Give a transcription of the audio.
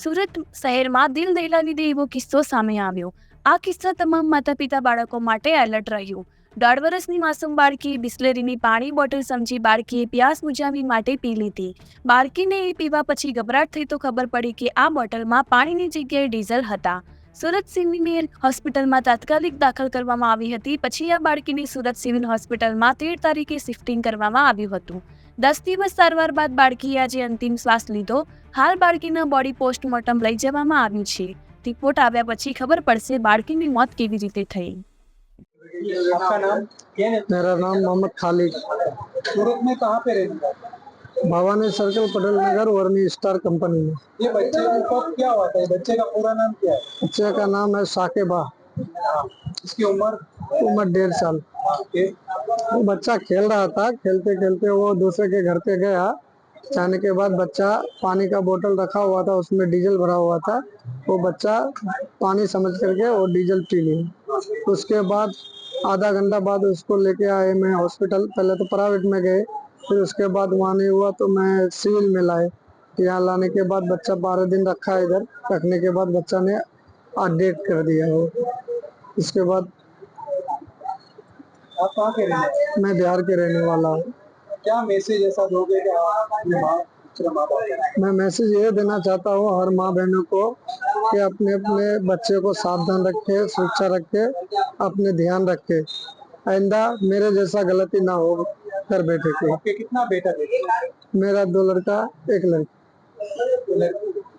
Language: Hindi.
સુરત શહેરમાં દિલ દહેલાવી દે એવો કિસ્સો સામે આવ્યો. આ કિસ્સા તમામ માતા પિતા બાળકો માટે એલર્ટ રહ્યું. દોઢ વર્ષની માસૂમ બાળકી બિસ્લેરીની પાણી બોટલ સમજી બાળકીએ પ્યાસ બુજાવી માટે પી લીધી. બાળકીને એ પીવા પછી ગભરાટ થઈ તો ખબર પડી કે આ બોટલમાં પાણીની જગ્યાએ ડીઝલ હતા. સુરત સિવિલ હોસ્પિટલમાં તાત્કાલિક દાખલ કરવામાં આવી હતી પછી આ બાળકીને સુરત સિવિલ હોસ્પિટલમાં તેર તારીખે શિફ્ટિંગ કરવામાં આવ્યું હતું દસ દિવસ સારવાર બાદ બાળકીએ આજે અંતિમ શ્વાસ લીધો હાલ બાળકીના બોડી પોસ્ટમોર્ટમ લઈ જવામાં આવ્યું છે રિપોર્ટ આવ્યા પછી ખબર પડશે બાળકીની મોત કેવી રીતે થઈ आपका नाम मेरा नाम मोहम्मद खालिद सूरत में कहाँ पे रहने का Bhawani circle Patel Nagar vermi star company में। ये बच्चे को कब क्या हुआ था बच्चे का पूरा नाम क्या है? बच्चे का नाम है साकेबा। हाँ, इसकी उम्र? उम्र डेढ़ साल। हाँ, वो बच्चा खेल रहा था खेलते खेलते वो दूसरे के घर पे गया। जाने के बाद बच्चा पानी का बोतल रखा हुआ था उसमें डीजल भरा हुआ था। वो बच्चा पानी समझ करके वो डीजल पी लिया। उसके बाद आधा घंटा बाद उसको लेके आए। मैं हॉस्पिटल पहले तो प्राइवेट में गए। फिर उसके बाद वहाँ नहीं हुआ तो मैं सिविल में लाए। यहाँ लाने के बाद बच्चा बारह दिन रखा इधर। रखने के बाद बच्चा ने अपडेट कर दिया वो। इसके बाद आप कहाँ के रहने मैं बिहार के रहने वाला हूँ। क्या मैसेज ऐसा दोगे? मैं मैसेज ये देना चाहता हूँ हर माँ बहनों को कि अपने अपने बच्चे को सावधान रखे सुरक्षा रखे अपने ध्यान रखे। आइंदा मेरे जैसा गलती ना हो कर बेटे को। आपके कितना बेटा मेरा दो लड़का एक लड़की।